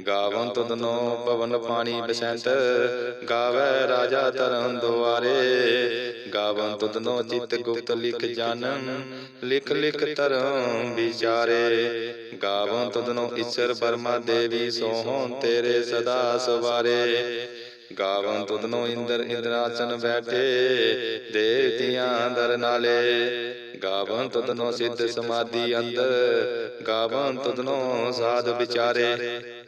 ਗਾਵਨ ਤੁਧਨੋ ਪਵਨ ਪਾਣੀ ਬਸੰਤ, ਗਾਵੇ ਰਾਜਾ ਧਰਮ ਦੁਆਰੇ। ਗਾਵਨ ਤੁਧਨੋ ਚਿਤ ਗੁਪਤ ਲਿਖ ਜਾਣਨ ਲਿਖ ਲਿਖ ਧਰਮ ਵਿਚਾਰੇ। ਗਾਵਨ ਤੁਧਨੋ ਈਸ਼ਰ ਬਰਮਾ ਦੇਵੀ ਸੋਹਣ ਤੇਰੇ ਸਦਾ ਸਵਾਰੇ। ਗਾਵਨ ਤੁਧਨੋ ਇੰਦਰ ਇੰਦਰਾਸਨ ਬੈਠੇ, ਦੇਵਤਿਆਂ ਦਰ ਨਾਲੇ। ਗਾਵਨ ਤੁਧਨੋ ਸਿੱਧ ਸਮਾਧੀ ਅੰਦਰ ਗਾਵਨ ਤੁਧਨੋ ਸਾਧ ਵਿਚਾਰੇ।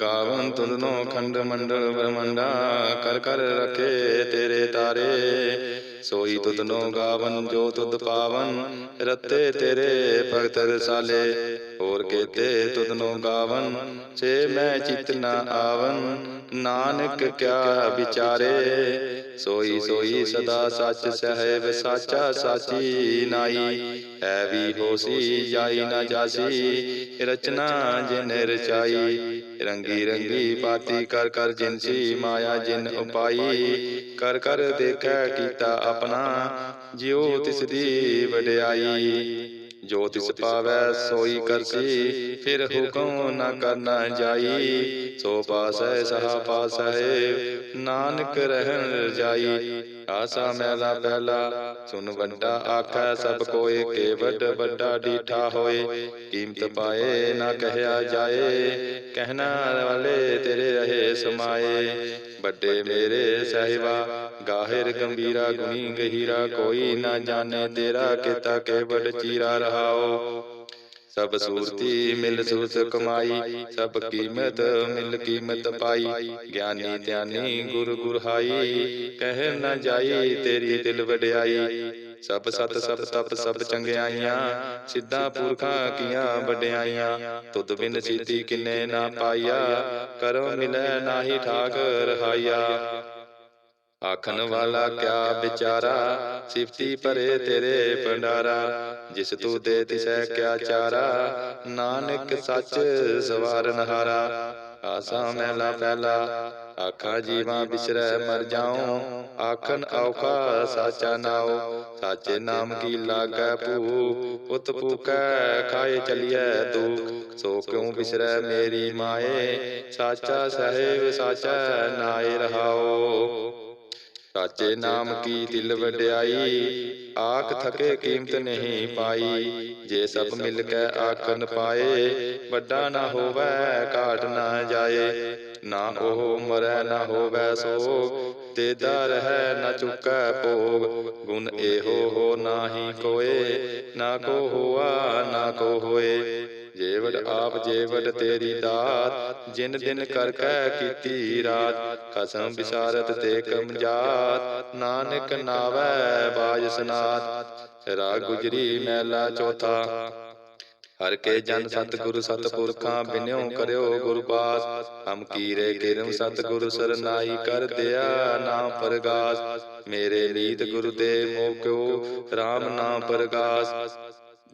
ਗਾਵਨ ਤੁਧਨੋ ਖੰਡ ਮੰਡਲ ਬ੍ਰਹਮੰਡਾ, ਕਰ ਕਰ ਰਖੇ ਤੇਰੇ ਤਾਰੇ। ਸੋਈ ਤੁਧਨੋ ਗਾਵਨ, ਜੋ ਤੁਦ ਪਾਵਨ, ਰਤੇ ਤੇਰੇ ਭਗਤ ਰਸਾਲੇ। ਹੋਰ ਕੇਤੇ ਤੁਧਨੋ ਗਾਵਨ ਸੇ ਮੈਂ ਚਿਤ ਨਾ ਆਵਨ। ਨਾਨਕ ਕਿਆ ਵਿਚਾਰੇ, ਸੋਈ ਸੋਈ ਸਦਾ ਸੱਚ ਸਹਿਬ ਸਾਚਾ ਸਾਚੀ ਨਾਈ। ਐ ਵੀ ਹੋਸੀ, ਜਾਈ ਨਾ ਜਾਸੀ, ਰਚਨਾ ਜਿਨ ਰਚਾਈ। ਰੰਗੀ ਰੰਗੀ ਪਾਤੀ ਕਰ ਕਰ ਜਿਨਸੀ ਮਾਇਆ ਜਿਨ ਉਪਾਈ। ਕਰ ਕਰ ਦੇਖੈ ਕੀਤਾ ਆਪਣਾ, ਜਿਉ ਤਿਸ ਦੀ ਵਡਿਆਈ। ਜੋ ਤਿਸ ਪਾਵੈ ਸੋਈ ਕਰਸੀ ਫਿਰ ਹੁਕਮ ਨਾ ਕਰਨਾ ਜਾਈ। ਸੋ ਪਾਸੈ ਸਹਾ ਪਾਸੈ ਨਾਨਕ ਰਹਿਣ ਜਾਈ। ਆਸਾ ਮੈਲਾ ਪਹਿਲਾ ਸੁਨ ਵੱਡਾ ਆਖੈ ਸਭ ਕੋਏ ਕੇ ਵੱਡ ਵੱਡਾ ਡੀਠਾ ਹੋਏ। ਕੀਮਤ ਪਾਏ ਨਾ ਕਹਿਆ ਜਾਏ। ਕਹਿਣਾ ਵਾਲੇ ਤੇਰੇ ਰਹੇ ਸਮਾਏ। ਵੱਡੇ ਮੇਰੇ ਸਹਿਬਾ ਗਾਹਿਰ ਗੰਭੀਰਾ ਗੁਣੀ ਗਹੀਰਾ ਕੋਈ ਨਾ ਜਾਣੇ ਤੇਰਾ ਕੀਤਾ ਕੇ ਵੱਡ ਚੀਰਾ ਰਹਾਓ। ਸਭ ਸੂਰਤੀ ਮਿਲ ਸੂਰਤ ਕਮਾਈ। ਸਭ ਕੀਮਤ ਮਿਲ ਕੀਮਤ ਪਾਈ। ਗਿਆਨੀ ਧਿਆਨੀ ਗੁਰ ਗੁਰ ਹਾਈ ਕਹਿ ਨਾ ਜਾਈ ਤੇਰੀ ਦਿਲ ਵਡਿਆਈ। ਸਭ ਸਤ ਸਭ ਤਪ ਸਭ ਚੰਗਿਆਈਆਂ। ਸਿੱਧਾ ਪੁਰਖਾਂ ਕੀਆਂ ਵਡਿਆਈਆਂ। ਤੁਧ ਬਿਨ ਸਿੱਧੀ ਕਿੰਨੇ ਨਾ ਪਾਈਆ ਕਰੋ ਮਿਲੈ ਨਾਹੀ ਠਾਕ ਰਹਾਈਆ ਆਖਣ ਵਾਲਾ ਕਿਆ ਵਿਚਾਰਾ? ਸਿਫਤੀ ਭਰੇ ਤੇਰੇ ਭੰਡਾਰਾ। ਜਿਸ ਤੂੰ ਦੇ ਤਿਸੈ ਕਿਆ ਚਾਰਾ? ਨਾਨਕ ਸੱਚ ਸਵਾਰਨ ਹਾਰਾ ਆਸਾ ਮਹਿਲਾ ਪਹਿਲਾ। ਆਖਾਂ ਜੀਵਾਂ ਬਿਸਰੈ ਮਰ ਜਾਉ। ਆਖਣ ਔਖਾ ਸਾਚਾ ਨਾਉ। ਸਾਚੇ ਨਾਮ ਕੀ ਲਾਗੈ ਭੂ? ਉਤ ਪੂਕੈ ਖਾਏ ਚਲੀਐ ਦੁਖ। ਸੋ ਕਿਉ ਬਿਸਰੈ ਮੇਰੀ ਮਾਏ? ਸਾਚਾ ਸਹਿਬ ਸਾਚਾ ਨਾਏ ਰਹਾਓ। ਸਾਚੇ ਨਾਮ ਕੀ ਦਿਲ ਵਡਿਆਈ? ਆਖ ਥਕੇ ਕੀਮਤ ਨਹੀਂ ਪਾਈ। ਜੇ ਸਭ ਮਿਲ ਕੇ ਆਖਨ ਪਾਏ ਵੱਡਾ ਨਾ ਹੋਵੇ ਘਾਟ ਨਾ ਜਾਏ। ਨਾ ਉਹ ਮਰੈ ਨਾ ਹੋਵੇ ਸੋਗ। ਦੇਦਾ ਰਹਿ ਨਾ ਚੁੱਕੈ ਭੋਗ। ਗੁਣ ਇਹੋ ਹੋ ਨਾਹੀ ਕੋਏ ਨਾ ਕੋ ਹੋਆ ਨਾ ਕੋ ਹੋਏ। ਜੇਵੜ ਆਪ ਜੇਵੜ ਤੇਰੀ ਦਾਤ ਜਿਨ ਦਿਨ ਕਰ ਕੈ ਕੀਤੀ ਰਾਤ ਖਸਮ ਵਿਸਾਰਤ ਤੇ ਕਮਜਾਤ ਨਾਨਕ ਨਾਵੈ ਬਾਜ ਸਨਾਤ। ਰਾਗ ਗੁਜਰੀ ਮਹਿਲਾ ਚੌਥਾ। ਹਰ ਕੇ ਜਨ ਸਤਿਗੁਰੂ ਸਤਿਪੁਰਖਾਂ ਬਿਨਿਓ ਕਰਿਓ ਗੁਰ ਪਾਸ। ਹਮ ਕੀਰੇ ਕਿਰਮ ਸਤਿਗੁਰੂ ਸਰਨਾਈ ਕਰ ਦਿਆ ਨਾਮ ਪ੍ਰਗਾਸ। ਮੇਰੇ ਰੀਤ ਗੁਰੂ ਦੇ ਮੋਕਿਓ RAM ਨਾਮ ਪ੍ਰਗਾਸ।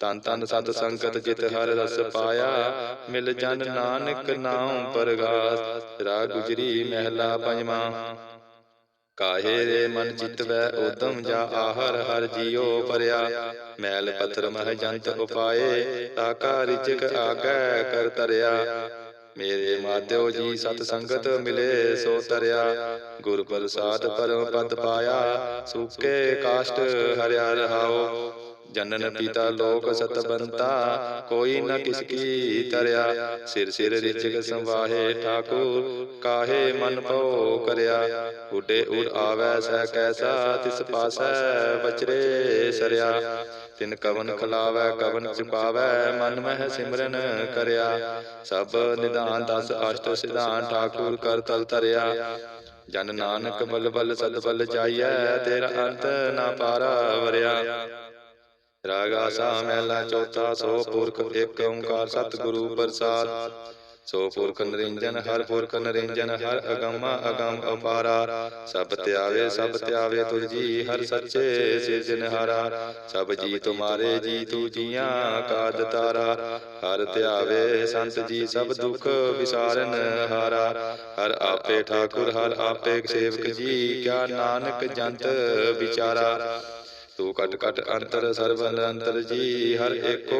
ਤਨ ਤਨ ਸਤ ਸੰਗਤ ਜਿਤ ਹਰ ਰਸ ਪਾਇਆ ਮਿਲ ਜਨ ਨਾਨਕ ਨਾਮ ਪਰਗਾਸ ਰਾਗ ਗੁਜਰੀ ਮਹਿਲਾ ਪੰਜਵਾਂ। ਕਾਹੇ ਰੇ ਮਨ ਚਿਤ ਵੈ ਉਦਮ ਜਾ ਆਹਰ ਹਰ ਜੀਉ ਪਰਿਆ ਮੈਲ ਪੱਥਰ ਮਹ ਜੰਤ ਉਪਾਏ ਤਾਕਾ ਰਿਚਕ ਆਗੈ ਕਰ ਤਰਿਆ। ਮੇਰੇ ਮਾਧਿਓ ਜੀ ਸਤ ਸੰਗਤ ਮਿਲੇ ਸੋ ਤਰਿਆ। ਗੁਰ ਪ੍ਰਸਾਦ ਪਰਮ ਪਦ ਪਾਇਆ ਸੁਕੇ ਕਾਸ਼ਟ ਹਰਿਆ ਰਹਾਓ। ਜਨਨ ਪਿਤਾ ਲੋਕ ਸਤਬੰਤਾ ਕੋਈ ਨ ਕਿਸ ਕੀ ਤਰਿਆ। ਸਿਰ ਸਿਰ ਰਿਚਕ ਸੰਵਾਹੇ ਠਾਕੁਰ ਕਾਹੇ ਮਨ ਭਉ ਕਰਿਆ। ਉਡੇ ਉਡ ਆਵੈ ਸਹਿ ਕੈਸਾ ਤਿਸ ਪਾਸੈ ਵਚਰੇ ਸਰਿਆ। ਤਿਨ ਕਵਨ ਖਲਾਵੈ ਕਵਨ ਚੁਕਾਵੈ ਮਨ ਮਹਿ ਸਿਮਰਨ ਕਰਿਆ। ਸਭ ਨਿਦਾਨ ਦਸ ਅਸ਼ਟ ਸਿਧਾਨ ਠਾਕੁਰ ਕਰ ਤਲ ਤਰਿਆ। ਜਨ ਨਾਨਕ ਬਲ ਬਲ ਸਦ ਬਲ ਜਾਈਐ ਤੇਰਾ ਅੰਤ ਨਾ ਪਾਰਾ ਵਰਿਆ। ਰਾਗ ਆਸਾ ਮਹਿਲਾ ਚੌਥਾ, ਸੋ ਪੁਰਖ, ਇੱਕ ਓੰਕਾਰ ਸਤਿਗੁਰੂ ਪ੍ਰਸਾਦ। ਸੋ ਪੁਰਖ ਨਿਰੰਜਨ, ਹਰ ਪੁਰਖ ਨਿਰੰਜਨ, ਹਰ ਅਗੰਮ ਅਗੰਮ ਅਪਾਰਾ। ਸਭ ਧਿਆਵੇ ਸਭ ਧਿਆਵੇ ਤੁਝ ਜੀ, ਹਰ ਸੱਚੇ ਸਿਰਜਨਹਾਰਾ ਸਭ ਜੀ ਤੁਮਾਰੇ ਜੀ ਤੂ ਜੀਆਂ ਕਾਦ ਤਾਰਾ। ਹਰ ਧਿਆਵੇ ਸੰਤ ਜੀ ਸਭ ਦੁਖ ਵਿਸਾਰਨ ਹਾਰਾ। ਹਰ ਆਪੇ ਠਾਕੁਰ, ਹਰ ਆਪੇ ਸੇਵਕ ਜੀ, ਕਿਆ ਨਾਨਕ ਜੰਤ ਵਿਚਾਰਾ। ਤੂੰ ਕਟ ਕਟ ਅੰਤਰ ਸਰਬ ਨਿਰੰਤਰ ਜੀ, ਹਰ ਏਕੋ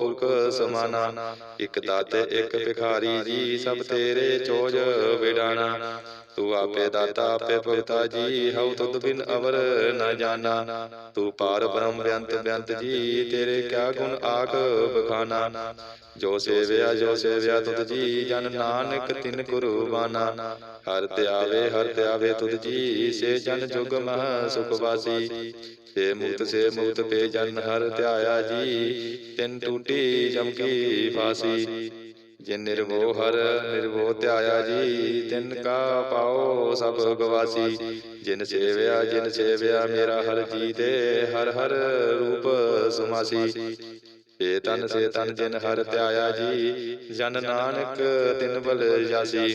ਪੁਰਖ ਸਮਾਨਾ। ਇਕ ਦਾਤੇ, ਇਕ ਭਿਖਾਰੀ ਜੀ, ਸਭ ਤੇਰੇ ਚੋਜ ਵਿਡਾਣਾ। ਤੂੰ ਆਪੇ ਦਾਤਾ, ਆਪੇ ਭਗਤਾ ਜੀ, ਹਉ ਤੁਧ ਬਿਨ ਅਵਰ ਨ ਜਾਣਾ ਤੂੰ ਪਾਰ ਬ੍ਰਹਮ ਬਿਅੰਤ ਬਿਅੰਤ ਜੀ, ਤੇਰੇ ਕਿਆ ਗੁਣ ਆਖ ਬਖਾਨਾ। ਜੋ ਸੇਵਿਆ ਜੋ ਸੇਵਿਆ ਤੁਧ ਜੀ, ਜਨ ਨਾਨਕ ਤਿਨ ਕੁਰਬਾਨਾ। ਹਰ ਧਿਆਵੇ ਹਰ ਧਿਆਵੇ ਤੁਧ ਜੀ, ਸੇ ਜਨ ਜੁਗ ਮਹ ਸੁਖ ਵਾਸੀ। ਸੇ ਮੁਕਤ ਸੇ ਮੁਕਤ ਪੇ ਜਨ ਹਰ ਧਿਆਇਆ ਜੀ, ਤਿਨ ਟੂਟੀ ਜਮ ਕੀ ਫਾਸੀ। ਜਿਨ ਨਿਰਭਉ ਹਰ ਨਿਰਭਉ ਧਿਆਇਆ ਜੀ ਤਿਨ ਕਾ ਪਾਓ ਸਭ ਗਵਾਸੀ ਜਿਨ ਸੇਵਿਆ ਜਿਨ ਸੇਵਿਆ ਮੇਰਾ ਹਰ ਜੀ ਤੇ ਹਰ ਹਰ ਰੂਪ ਸਮਾਸੀ। ਸੇ ਤਨ ਸੇ ਤਨ ਜਿਨ ਹਰ ਧਿਆਇਆ ਜੀ ਜਨ ਨਾਨਕ ਤਿਨ ਬਲ ਜਾਸੀ।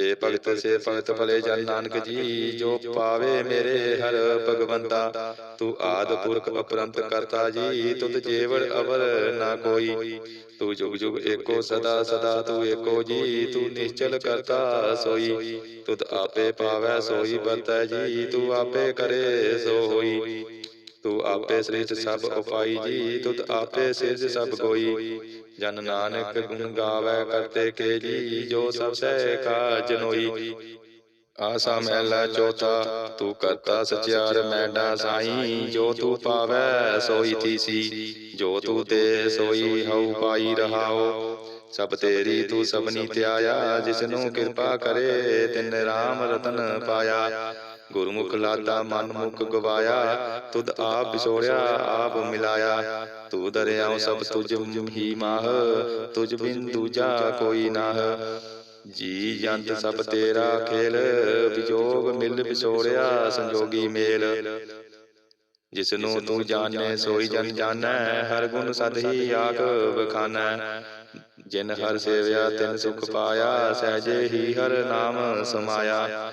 ਸੇ ਭਗਤ ਸੇ ਭਗਤ ਭਲੇ ਜਨ ਨਾਨਕ ਜੀ ਜੋ ਪਾਵੇ ਮੇਰੇ ਹਰ ਭਗਵੰਤਾ। ਤੂੰ ਆਦ ਪੁਰਖ ਅਪਰੰਤ ਕਰਤਾ ਜੀ ਤੁਧ ਜੇਵੜ ਅਵਰ ਨਾ ਕੋਈ। ਤੂੰ ਜੁਗ ਜੁਗ ਏਕੋ ਸਦਾ ਸਦਾ ਤੂੰ ਏਕੋ ਜੀ ਤੂੰ ਨਿਸ਼ਚਲ ਕਰਤਾ ਸੋਈ। ਤੁਧ ਆਪੇ ਪਾਵੈ ਸੋਈ ਵਰਤੈ ਜੀ ਤੂੰ ਆਪੇ ਕਰੇ ਸੋ ਹੋਈ ਤੂੰ ਆਪੇ ਸ੍ਰਿਸ਼ਟ ਸਭ ਉਪਾਈ ਜੀ ਤੁਧ ਆਪੇ ਸਿਰਜ ਸਭ ਕੋਈ ਜਨ ਨਾਨਕ ਗੁਣ ਗਾਵੇ ਕਰਤੇ ਕੇ ਜੀ ਜੋ ਸਭ ਸਹਿ ਕਾ ਜਨੋਈ। ਆਸਾ ਮਹਿਲਾ ਚੌਥਾ ਤੂੰ ਕਰਤਾ ਸਚਿਆਰ ਮੈਡਾ ਸਾਈ ਜੋ ਤੂੰ ਪਾਵੈ ਸੋਈ ਥੀਸੀ ਜੋ ਤੂੰ ਤੇ ਸੋਈ ਹਉ ਪਾਈ ਰਹਾਓ। ਸਭ ਤੇਰੀ ਤੂੰ ਸਭਨੀ ਧਿਆਇਆ ਜਿਸ ਨੂੰ ਕਿਰਪਾ ਕਰੇ ਤਿਨ ਰਾਮ ਰਤਨ ਪਾਇਆ। ਗੁਰਮੁਖ ਲਾਤਾ ਮਨ ਮੁਖ ਗਵਾਇਆ, ਤੁਧ ਆਪ ਵਿਸੋੜਿਆ ਆਪ ਮਿਲਾਇਆ। ਤੂੰ ਦਰਿਆਉ ਸਭ ਤੁਝ ਹੀ ਮਾਹ, ਤੁਝ ਬਿਨ ਦੂਜਾ ਕੋਈ ਨਾਹ। ਜੀ ਜੰਤ ਸਭ ਤੇਰਾ ਖੇਲ, ਵਿਜੋਗ ਮਿਲ ਵਿਸੋੜਿਆ ਸੰਜੋਗੀ ਮੇਲ। ਜਿਸ ਨੂੰ ਤੂੰ ਜਾਣੈ, ਸੋਈ ਜਨ ਜਾਣੈ, ਹਰ ਗੁਣ ਸਦ ਹੀ ਆਖ ਬਖਾਨੈ ਜਿਨ ਹਰ ਸੇਵਿਆ, ਤਿਨ ਸੁਖ ਪਾਇਆ, ਸਹਜੇ ਹੀ ਹਰ ਨਾਮ ਸਮਾਇਆ।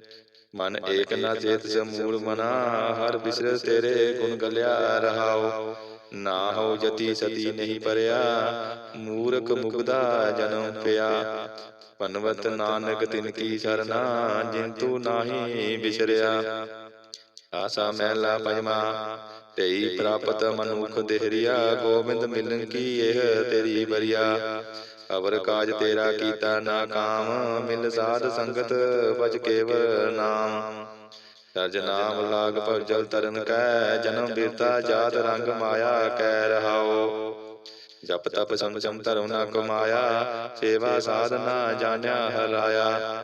ਮਨ ਏਕ ਨਾ ਚੇਤ ਸਮੂਲ ਮਨਾ ਹਰ ਬਿਸਰ ਤੇਰੇ ਗੁਣ ਗਲਿਆ ਰਹਾਉ ਨਾ ਹੋ ਜਤੀ ਸਤੀ ਨਹੀਂ ਪਰਿਆ। ਮੂਰਖ ਮੁਗਦਾ ਜਨਮ ਪਿਆ। ਪਨਵਤ ਨਾਨਕ ਤਿਨ ਕੀ ਸਰਨਾ ਜਿਨ ਤੂ ਨਾਹੀ ਬਿਸਰਿਆ। ਆਸਾ ਮਹਿਲਾ ਪੰਜਵਾ ਤੇਈ ਪ੍ਰਾਪਤ ਮਨੁਖ ਦੇਹਰੀਆ ਗੋਬਿੰਦ ਮਿਲਨ ਕੀ ਇਹ ਤੇਰੀ ਬਰੀਆ ਅਵਰ ਕਾਜ ਤੇਰਾ ਕੀਤਾ ਨਾ ਕਾਮ, ਮਿਲ ਸਾਧ ਸੰਗਤ ਭਜ ਕੇਵਲ ਨਾਮ। ਰਜ ਨਾਮ ਲਾਗ ਪਰ ਜਲ ਤਰਨ ਕੈ, ਜਨਮ ਬਿਰਤਾ ਜਾਤ ਰੰਗ ਮਾਇਆ ਕੈ ਰਹਾਓ ਜਪ ਤਪ ਸੰਜਮ ਧਰਮ ਨਾ ਕਮਾਇਆ, ਸੇਵਾ ਸਾਧਨਾ ਜਾਣਿਆ ਹਰਾਇਆ।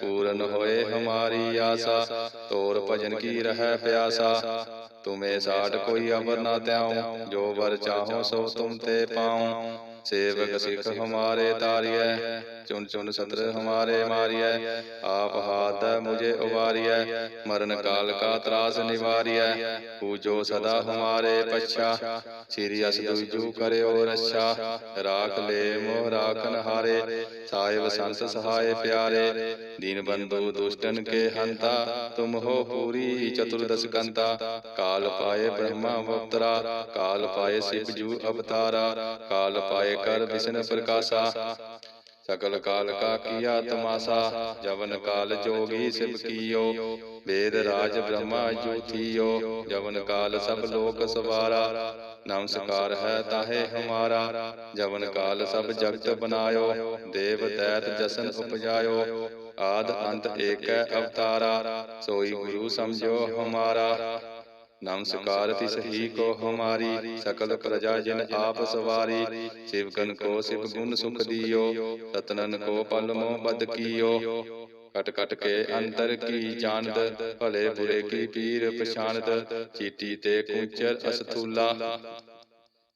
ਪੂਰਨ ਹੋਏ ਹਮਾਰੀ ਆਸਾ, ਤੋਰ ਭਜਨ ਕੀ ਰਹਿ ਪਿਆਸਾ। ਤੁਮੇ ਸਾਟ ਕੋਈ ਅਵਰ ਨਾ ਤਿਆਉ, ਜੋ ਵਰ ਚਾਹੋ ਸੋ ਤੁਮ ਤੇ ਪਾਉ। ਸੇਵਕ ਸਿੱਖ ਹਮਾਰੇ ਤਾਰੀਐ ਚੁਨ ਚੁਨ ਸਤਰ ਹਮਾਰੇ ਮਾਰੀਐ, ਆਪ ਹਾਥ ਮੁਝੇ ਉਵਾਰੀਐ, ਮਰਨ ਕਾਲ ਕਾ ਤਰਾਸ ਨਿਵਾਰੀਐ, ਪੂਜੋ ਸਦਾ ਹਮਾਰੇ ਪਛਾ, ਸ੍ਰੀ ਅਸ ਦੁਜੂ ਕਰਿਓ ਰੱਛਾ, ਰਾਖ ਲੈ ਮੋਹ ਰਾਖਨ ਹਾਰੇ, ਸਾਹਿਬ ਸੰਤ ਸਹਾਏ ਪਿਆਰੇ, ਦੀਨ ਬੰਧੂ ਦੁਸ਼ਟਨ ਕੇ ਹੰਤਾ, ਤੁਮ ਹੋ ਪੂਰੀ ਚਤੁਰਦਸ ਕੰਤਾ, ਕਾਲ ਪਾਏ ਬ੍ਰਹਮਾ ਅਵਤਰਾ ਕਾਲ ਪਾਏ ਸਿਵ ਜੂ ਅਵਤਾਰਾ, ਕਾਲ ਪਾਏ ਕਰ ਵਿਸ਼ਨ ਪ੍ਰਕਾਸ਼ਾ ਸਕਲ ਕਾਲ ਕਾ ਕੀਆ ਤਮਾਸਾ ਜਵਨ ਕਾਲ ਜੋਗੀ ਸਿਵ ਕੀਓ ਵੇਦ ਰਾਜ ਬ੍ਰਹਮਾ ਜੋਤੀਓ ਜਵਨ ਕਾਲ ਸਭ ਲੋਕ ਸਵਾਰਾ ਨਮਸਕਾਰ ਹੈ ਤਾਹੇ ਹਮਾਰਾ ਜਵਨ ਕਾਲ ਸਭ ਜਗਤ ਬਨਾਇਓ ਦੇਵ ਤੈਤ ਜਸਨ ਉਪਜਾਇਓ ਆਦ ਅੰਤ ਏਕੈ ਅਵਤਾਰਾ ਸੋਈ ਗੁਰੂ ਸਮਝੋ ਹਮਾਰਾ ਨਮਸਕਾਰ ਤਿਸ ਹੀ ਕੋ ਹਮਾਰੀ ਸਕਲ ਪ੍ਰਜਾ ਜਿਨ ਆਪ ਸਵਾਰੀ ਸਿਵਕਨ ਕੋ ਸਿਵ ਗੁਣ ਸੁਖ ਦਿਓ ਰਤਨਨ ਕੋ ਪਲ ਮੋ ਬਦ ਕੀਓ। ਕਟ ਕਟ ਕੇ ਅੰਦਰ ਕੀ ਜਾਣਦ ਭਲੇ ਬੁਰੇ ਕੀ ਪੀਰ ਪਛਾਨਦ ਚੀਟੀ ਤੇ ਕੁੰਚਰ ਅਸਥੂਲਾ।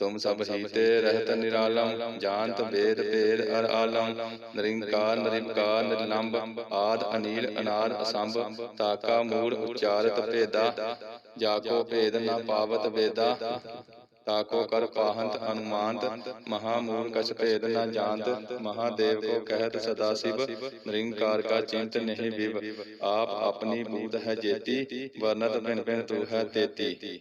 ਤੁਮ ਸਭ ਹੀ ਤੇ ਰਹਿਤ ਨਿਰਾਲਮ ਜਾਣਤ ਵੇਦ ਭੇਦ ਅਰ ਆਲਮ ਨਿਰੰਕਾਰ ਨਿਰੰਕਾਰ ਨਿਰਲੰਭ ਆਦ ਅਨੀਲ ਅਨਾਰ ਅਸੰਭ ਤਾਕਾ ਮੂੜ ਉਚਾਰਤ ਭੇਦਾ ਜਾਕੋ ਭੇਦ ਨਾ ਪਾਵਤ ਵੇਦਾ ਤਾਕੋ ਕਰ ਪਾਹੰਤ ਅਨੁਮਾਨਤ ਮਹਾਮੂਲ ਕਛ ਭੇਦ ਨ ਜਾਣਤ ਮਹਾਦੇਵ ਕੋ ਕਹਿਤ ਸਦਾ ਸਿਵ ਨਿਰੰਕਾਰ ਕਾ ਚਿੰਤ ਨਹੀਂ ਵਿਵ ਆਪ ਆਪਣੀ ਬੂਧ ਹੈ ਜੇਤੀ ਵਰਨਤ ਭਿਨ ਭਿਨ ਤੂ ਹੈ ਤੇਤੀ।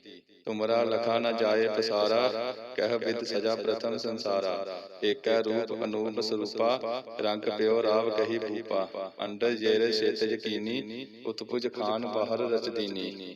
ਤੁਮਰਾ ਲਖਾ ਨ ਜਾਏ ਪਸਾਰਾ ਕਹਿ ਵਿਦ ਸਜਾ ਪ੍ਰਥਮ ਸੰਸਾਰਾ। ਏਕੈ ਰੂਪ ਅਨੂਪ ਸਰੂਪਾ ਰੰਗ ਪਿਓ ਰਾਵ ਕਹੀ ਭੂਪਾ। ਅੰਡਰ ਜੇਰੇ ਛੇਤ ਯਕੀਨੀ ਉਤਪੁਜ ਖਾਨ ਬਾਹਰ ਰਚ ਦੀਨੀ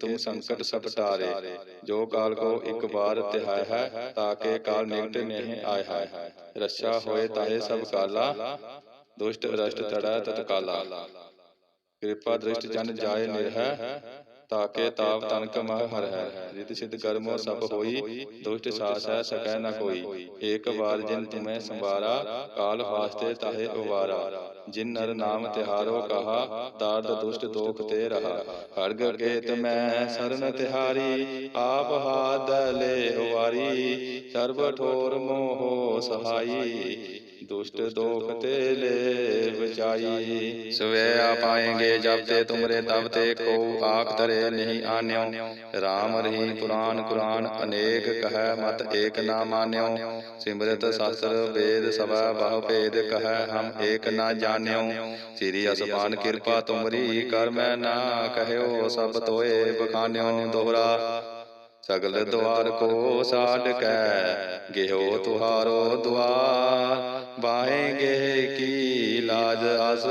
ਤੁਮ ਸੰਕਟ ਸਭ ਟਾਰੇ ਜੋ ਕਾਲ ਕੋ ਇੱਕ ਬਾਰ ਤਿਹਾਇ ਹੈ ਤਾਕੇ ਕਾਲ ਨਿਕਟ ਨਹੀਂ ਆਇ ਹੈ ਰੱਛਾ ਹੋਏ ਤਾਹੇ ਸਭ ਕਾਲਾ ਦੁਸ਼ਟ ਰਸ਼ਟ ਤੜਾ ਤਤਕਾਲਾ ਕਿਰਪਾ ਦ੍ਰਿਸ਼ਟ ਜਨ ਜਾਏ ਨਿਰਹਿ ਤਾਕੇ ਤਾਪ ਤਨਕ ਮਹ ਹਰ ਹੈ। ਰਿਤ ਸਿਧ ਕਰਮੋ ਸਭ ਹੋਈ ਦੁਸ਼ਟ ਸਾਸ ਹੈ ਸਕੈ ਨ ਕੋਈ ਏਕ ਵਾਰ ਜਿਨ ਤੁਮੈ ਸੰਵਾਰਾ ਕਾਲ ਵਾਸਤੇ ਤਾਹੇ ਉਵਾਰਾ। ਜਿਨ ਨਰ ਨਾਮ ਤਿਹਾਰੋ ਕਹਾ ਦਾਰਦ ਦੁਸ਼ਟ ਦੋਖ ਤੇ ਰਹਾ। ਹਰਗ ਕੇਤ ਮੈਂ ਸਰਨ ਤਿਹਾਰੀ ਆਪ ਹਾਦ ਲੈ ਉਵਾਰੀ ਸਰਬ ਠੋਰ ਮੋਹ ਸਹਾਈ। दुष्ट दोख ले बचाई सुवे आ पाएंगे जब ते तुमरे तब ते को आख तरे नहीं आन्यो राम रही पुराण कुरान अनेक कह मत एक ना मान्यो सिमरत शास्त्र वेद सभा बहु भेद कह हम एक ना जान्यो श्री असमान कृपा तुमरी कर मैं ना कहयो सब तोए बखान्यो दोहरा ਸਗਲ ਦੁਆਰ ਕੋ ਸਾਡ ਕੈ ਗਿਓ ਤੁਹਾਰੋ ਦੁਆਰ ਬਾਹੇਗੇ ਕੀ ਲਾਜ ਅਸ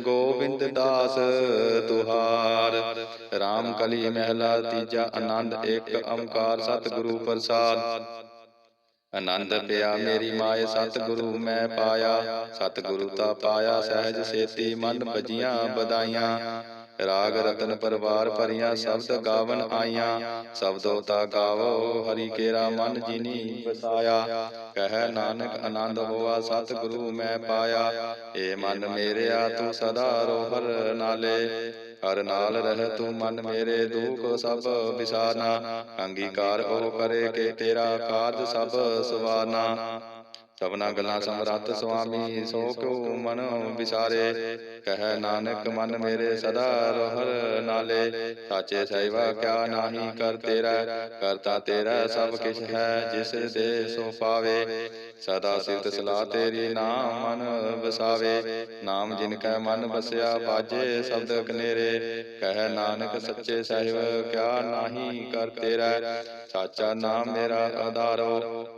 ਗੋਬਿੰਦ ਦਾਸ ਤੁਹਾਰ। RAM ਕਲੀ ਮਹਿਲਾ ਤੀਜਾ ਆਨੰਦ ਇੱਕ ਓੰਕਾਰ ਸਤਿਗੁਰੂ ਪ੍ਰਸਾਦ। ਆਨੰਦ ਪਿਆ ਮੇਰੀ ਮਾਏ ਸਤਿਗੁਰੂ ਮੈਂ ਪਾਇਆ। ਸਤਿਗੁਰੂ ਤਾ ਪਾਇਆ ਸਹਿਜ ਸੇਤੀ ਮਨ ਭਜੀਆਂ ਬਦਾਈਆਂ ਰਾਗ ਰਤਨ ਪਰਵਾਰ ਭਰੀਆਂ ਸ਼ਬਦ ਗਾਵਨ ਆਈਆਂ। ਸ਼ਬਦੋ ਤਾ ਗਾਵੋ, ਹਰੀ ਕੇਰਾ ਮਨ ਜਿਨੀ ਵਸਾਇਆ। ਕਹਿ ਨਾਨਕ ਆਨੰਦ ਹੋਆ, ਸਤਿਗੁਰੂ ਮੈਂ ਪਾਇਆ। ਏ ਮਨ ਮੇਰਿਆ, ਤੂੰ ਸਦਾ ਰੋਹਰ ਨਾਲੇ। ਹਰ ਨਾਲ ਰਹਿ ਤੂੰ ਮਨ ਮੇਰੇ ਦੁਖ ਸਭ ਵਿਸਾਰਨਾ ਅੰਗੀਕਾਰ ਉਹ ਕਰੇ ਕਿ ਤੇਰਾ ਕਾਰਜ ਸਭ ਸਵਾਰਨਾ ਸਭਨਾ ਗੱਲਾਂ ਸਮਰੱਥ ਸੁਆਮੀ ਸੋ ਕਿਉ ਮਨ ਵਿਸਾਰੇ। ਕਹਿ ਨਾਨਕ ਮਨ ਮੇਰੇ ਸਦਾ ਰੋਹਰ ਨਾਲੇ। ਸਾਚੇ ਸਹਿਵਾ ਕਿਆ ਨਾਹੀ ਕਰ ਤੇਰਾ। ਕਰਤਾ ਤੇਰਾ ਸਭ ਕਿਛ ਹੈ ਜਿਸ ਦੇ ਸੋ ਪਾਵੇ। ਸਦਾ ਸਿਫਤ ਸਲਾਹ ਤੇਰੀ ਨਾਮ ਮਨ ਵਸਾਵੇ। ਨਾਮ ਜਿਨ ਕੈ ਮਨ ਵਸਿਆ ਬਾਜੇ ਸ਼ਬਦ ਕਨੇਰੇ। ਕਹਿ ਨਾਨਕ ਸੱਚੇ ਸਾਹਿਬ ਕਿਆ ਨਾਹੀ ਕਰ ਤੇਰਾ। ਸਾਚਾ ਨਾਮ ਮੇਰਾ ਆਧਾਰੋ।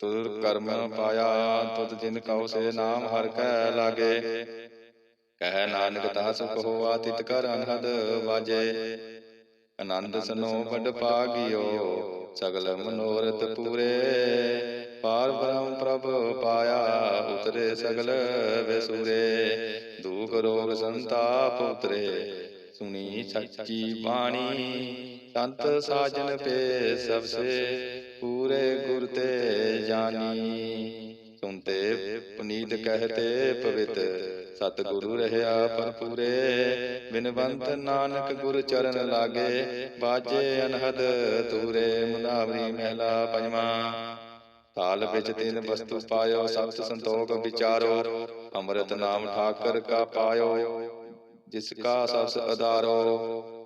ਤੁਰ ਕਰਮ ਪਾਇਆ, ਤੁਧ ਜਿਨ ਕਉ ਸੇ ਨਾਮ ਹਰ ਕੈ ਲਾਗੇ। ਕਹਿ ਨਾਨਕ ਤਾ ਸੁਖ ਤਿਤ ਕਰ ਅਨਹਦ ਵਾਜੇ। ਆਨੰਦ ਸਨੋ ਬੜ ਪਾਗਿਓ ਸਗਲ ਮਨੋਰਥ ਪੂਰੇ। ਪਾਰ ਬ੍ਰਹਮ ਪ੍ਰਭ ਪਾਇਆ, ਉਤਰੇ ਸਗਲ ਵਿਸੂਰੇ। ਦੁਖ ਰੋਗ ਸੰਤਾਪ ਉਤਰੇ, ਸੁਣੀ ਸੱਚੀ ਬਾਣੀ। ਸੰਤ ਸਾਜਨ ਪੇ ਸਭ ਸੇ ਪੂਰੇ ਗੁਰ ਤੇ ਜਾਨੀ। ਸੁਨਤੇ ਪੁਨੀਤ ਕਹਤੇ ਪਵਿੱਤ। ਸਤਿਗੁਰੂ ਰਹਿਆ ਪਰਪੂਰੇ ਬਿਨਵੰਤ ਨਾਨਕ ਗੁਰ ਚਰਨ ਲਾਗੇ। ਬਾਜੇ ਅਨਹਦ ਤੂਰੇ ਮੁਨਾਵਰੀ ਮਹਿਲਾ ਪੰਜਵਾਂ। ਤਾਲ ਵਿੱਚ ਤਿੰਨ ਵਸਤੂ ਪਾਇਓ ਸਬਤ ਸੰਤੋਖ ਵਿਚਾਰੋ। ਅੰਮ੍ਰਿਤ ਨਾਮ ਠਾਕਰ ਕਾ ਪਾਇਓ, ਜਿਸ ਕਾ ਸਬਸ ਅਦਾਰੋ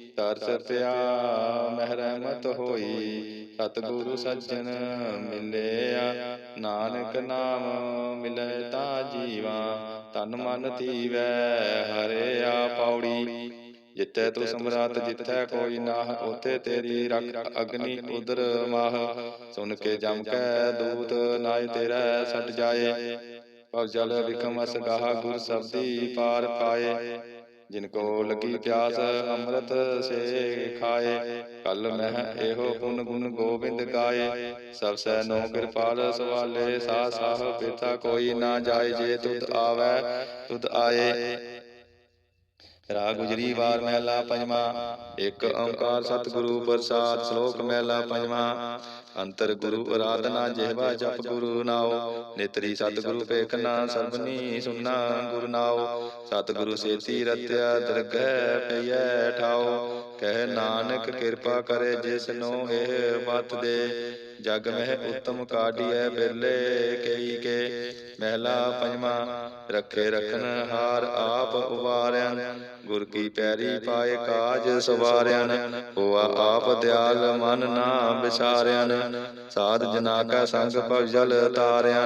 ਤਰਸ ਪਿਆ ਮਹਿਰਮਤ ਹੋਈ ਸਤਿਗੁਰੂ ਸੱਜਣ ਮਿਲਿਆ। ਨਾਨਕ ਨਾਮ ਮਿਲੈ ਤਾ ਜੀਵਾ ਤਨ ਮਨ ਧੀਵੈ ਹਰਿਆ ਪੌੜੀ। ਜਿੱਥੇ ਤੂੰ ਸਮਰਾਤ ਜਿੱਥੇ ਕੋਈ ਨਾਹ ਉਥੇ ਤੇਰੀ ਰੱਖ ਅਗਨੀ ਉਦਰ ਮਾਹ। ਸੁਨ ਕੇ ਜਮ ਕੈ ਦੂਤ ਨਾਏ ਤੇਰਾ ਛੱਡ ਜਾਏ। ਭਵ ਜਲ ਵਿਕਮ ਅਸ ਗਾਹ ਗੁਰ ਸਬਦੀ ਪਾਰ ਪਾਏ। ਜਿਨ ਕੋ ਲਗੀ ਪਿਆਸ ਅੰਮ੍ਰਿਤ ਸੇ ਖਾਏ। ਕਲ ਮਹਿ ਇਹੋ ਪੁਨ ਗੁਣ ਗੋਬਿੰਦ ਗਾਏ। ਸਭ ਸੈ ਨੋ ਕਿਰਪਾਲ ਸਵਾਲੇ। ਸਾ ਸਾਹ ਪਿਤਾ ਕੋਈ ਨਾ ਜਾਏ ਜੇ ਤੁਧ ਆਵੈ ਤੁਧ ਆਏ। ਰਾਗ ਗੁਜਰੀ ਵਾਰ ਮਹਿਲਾ ਪੰਜਵਾਂ। ਇੱਕ ਓੰਕਾਰ ਸਤਿਗੁਰੂ ਪ੍ਰਸਾਦ ਸ਼ਲੋਕ ਮਹਿਲਾ ਪੰਜਵਾਂ। ਅੰਤਰ ਗੁਰੂ ਅਰਾਧਨਾ ਜਿਹਵਾ ਜਪ ਗੁਰੂ ਨਾਉ। ਨੇਤਰੀ ਸਤਿਗੁਰੂ ਪੇਖਨਾ ਸਰਬਨੀ ਸੁਨਾ ਗੁਰੂ ਨਾਉ। ਸਤਿਗੁਰੂ ਸੇਤੀ ਰਤਿਆ ਦਰਗਹਿ ਪਈਐ ਠਾਉ। ਕਹਿ ਨਾਨਕ ਕਿਰਪਾ ਕਰੇ ਜਿਸ ਨੂੰ ਇਹ ਬਤ ਦੇ। ਜਗ ਮਹਿ ਉਤਮ ਕਾਢੀਐ ਬਿਰਲੇ ਕਈ ਕੇ। ਮਹਿਲਾ ਪੰਜਵਾਂ ਰੱਖੇ ਰਖਨ ਹਾਰ ਆਪ ਉਵਾਰਿਆ। ਗੁਰ ਕੀ ਪੈਰੀ ਪਾਏ ਕਾਜ ਸਵਾਰਿਆ ਹੋਆ ਆਪ ਦਿਆਲ ਮਨ ਨਾ ਵਿਸਾਰਿਆ ਸਾਧ ਜਨਾ ਕਾ ਸੰਗ ਭਵ ਜਲ ਤਾਰਿਆ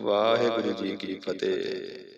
ਵਾਹਿਗੁਰੂ ਜੀ ਕੀ ਫਤਿਹ।